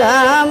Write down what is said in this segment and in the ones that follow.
Ram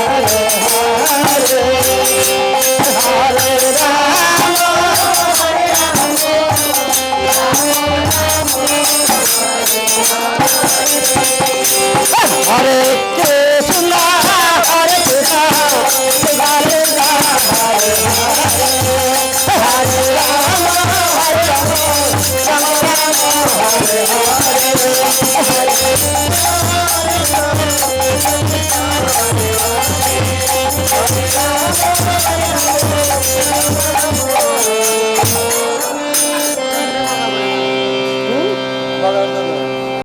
Hare Hare